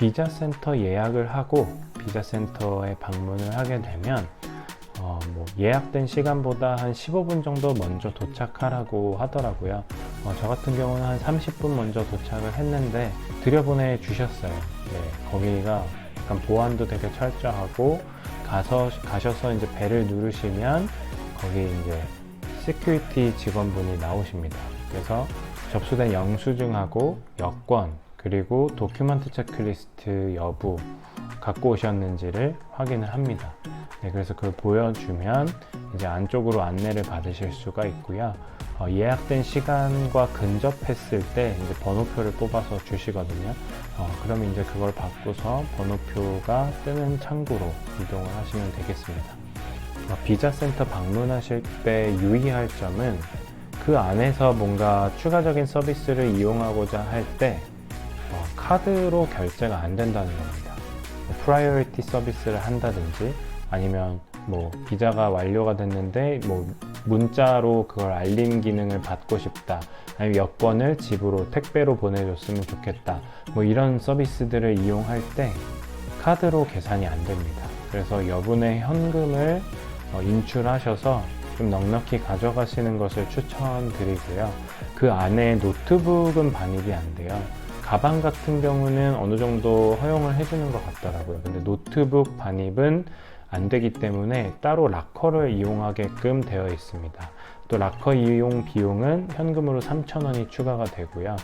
비자 센터 예약을 하고 비자 센터에 방문을 하게 되면 어, 뭐 예약된 시간보다 한 15분 정도 먼저 도착하라고 하더라고요. 어, 저 같은 경우는 한 30분 먼저 도착을 했는데 들여보내 주셨어요. 네, 거기가 약간 보안도 되게 철저하고 가서 가셔서 이제 배를 누르시면 거기 이제 시큐리티 직원분이 나오십니다. 그래서 접수된 영수증하고 여권 그리고 도큐먼트 체크리스트 여부 갖고 오셨는지를 확인을 합니다. 네, 그래서 그걸 보여주면 이제 안쪽으로 안내를 받으실 수가 있고요. 어, 예약된 시간과 근접했을 때 이제 번호표를 뽑아서 주시거든요. 어, 그럼 이제 그걸 받고서 번호표가 뜨는 창구로 이동을 하시면 되겠습니다. 어, 비자 센터 방문하실 때 유의할 점은 그 안에서 뭔가 추가적인 서비스를 이용하고자 할때 어, 카드로 결제가 안 된다는 겁니다. 프라이어리티 서비스를 한다든지 아니면 뭐 비자가 완료가 됐는데 뭐 문자로 그걸 알림 기능을 받고 싶다. 아니면 여권을 집으로 택배로 보내줬으면 좋겠다. 뭐 이런 서비스들을 이용할 때 카드로 계산이 안 됩니다. 그래서 여분의 현금을 어, 인출하셔서 좀 넉넉히 가져가시는 것을 추천드리고요. 그 안에 노트북은 반입이 안 돼요 가방 같은 경우는 어느 정도 허용을 해주는 것 같더라고요 근데 노트북 반입은 안 되기 때문에 따로 락커를 이용하게끔 되어 있습니다. 또 락커 이용 비용은 현금으로 3,000원이 추가가 되고요.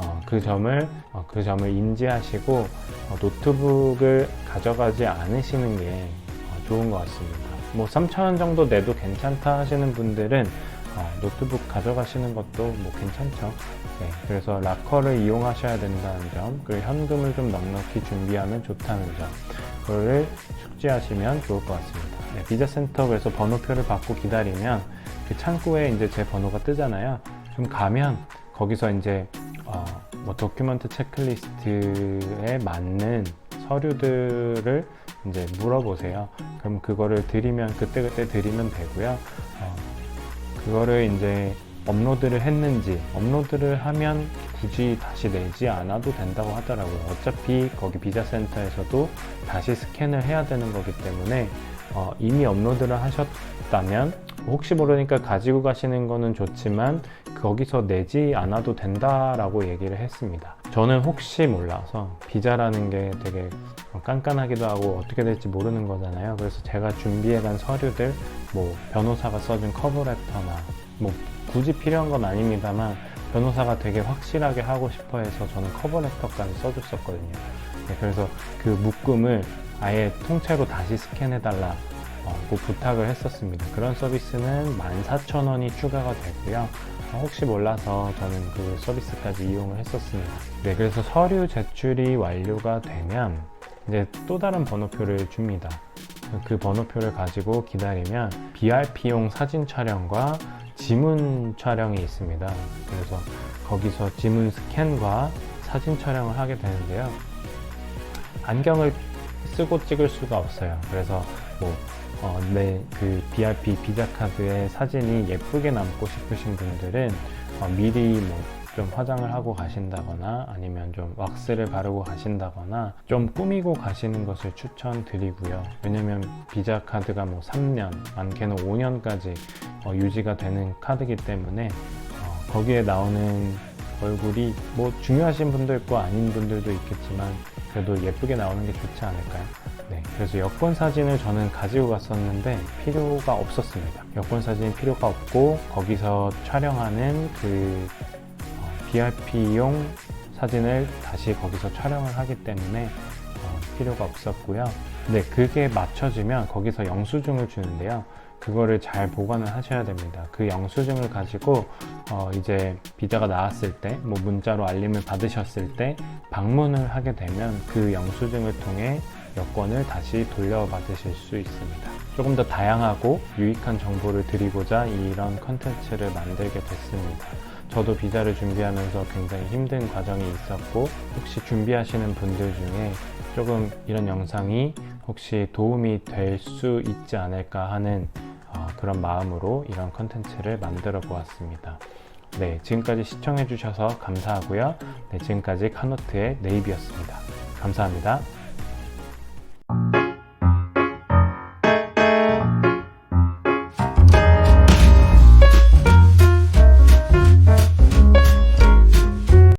어, 그 점을 어, 그 점을 인지하시고 어, 노트북을 가져가지 않으시는 게 어, 좋은 것 같습니다. 뭐 3,000원 정도 내도 괜찮다 하시는 분들은 어, 노트북 가져가시는 것도 뭐 괜찮죠. 네, 그래서 락커를 이용하셔야 된다는 점, 그리고 현금을 좀 넉넉히 준비하면 좋다는 점, 그거를 숙지하시면 좋을 것 같습니다. 네, 비자 센터 그래서 번호표를 받고 기다리면 그 창구에 이제 제 번호가 뜨잖아요. 좀 가면 거기서 이제 어, 뭐 도큐먼트 체크리스트에 맞는 서류들을 이제 물어보세요. 그럼 그거를 드리면 그때그때 드리면 되고요. 어, 그거를 이제 업로드를 했는지 업로드를 하면 굳이 다시 내지 않아도 된다고 하더라고요. 어차피 거기 비자 센터에서도 다시 스캔을 해야 되는 거기 때문에 어, 이미 업로드를 하셨다면 혹시 모르니까 가지고 가시는 거는 좋지만 거기서 내지 않아도 된다라고 얘기를 했습니다. 저는 혹시 몰라서 비자라는 게 되게 깐깐하기도 하고 어떻게 될지 모르는 거잖아요. 그래서 제가 준비해간 서류들, 뭐 변호사가 써준 커버레터나 뭐 굳이 필요한 건 아닙니다만 변호사가 되게 확실하게 하고 싶어 해서 저는 커버레터까지 써줬었거든요. 네, 그래서 그 묶음을 아예 통째로 다시 스캔해달라 어, 고 부탁을 했었습니다. 그런 서비스는 14,000원이 추가가 되고요. 어, 혹시 몰라서 저는 그 서비스까지 이용을 했었습니다. 네, 그래서 서류 제출이 완료가 되면 이제 또 다른 번호표를 줍니다. 그 번호표를 가지고 기다리면 BRP용 사진 촬영과 지문 촬영이 있습니다. 그래서 거기서 지문 스캔과 사진 촬영을 하게 되는데요. 안경을 쓰고 찍을 수가 없어요. 그래서 뭐, 어, 내그 BRP 비자 카드의 사진이 예쁘게 남고 싶으신 분들은 어, 미리 뭐 좀 화장을 하고 가신다거나 아니면 좀 왁스를 바르고 가신다거나 좀 꾸미고 가시는 것을 추천드리고요. 왜냐면 비자 카드가 뭐 3년, 많게는 5년까지 어, 유지가 되는 카드이기 때문에 어, 거기에 나오는 얼굴이 뭐 중요하신 있고 아닌 분들도 있겠지만 그래도 예쁘게 나오는 게 좋지 않을까요? 네, 그래서 여권 사진을 저는 가지고 갔었는데 필요가 없었습니다. 여권 사진이 필요가 없고 거기서 촬영하는 그 BRP용 사진을 다시 거기서 촬영을 하기 때문에 어, 필요가 없었고요. 네, 그게 맞춰지면 거기서 영수증을 주는데요. 그거를 잘 보관을 하셔야 됩니다. 그 영수증을 가지고 어 이제 비자가 나왔을 때, 뭐 문자로 알림을 받으셨을 때 방문을 하게 되면 그 영수증을 통해 여권을 다시 돌려받으실 수 있습니다. 조금 더 다양하고 유익한 정보를 드리고자 이런 컨텐츠를 만들게 됐습니다. 저도 비자를 준비하면서 굉장히 힘든 과정이 있었고 혹시 준비하시는 분들 중에 조금 이런 영상이 혹시 도움이 될 수 있지 않을까 하는 어, 그런 마음으로 이런 컨텐츠를 만들어 보았습니다. 네, 지금까지 시청해 주셔서 감사하고요. 네, 지금까지 카노트의 네이비였습니다. 감사합니다.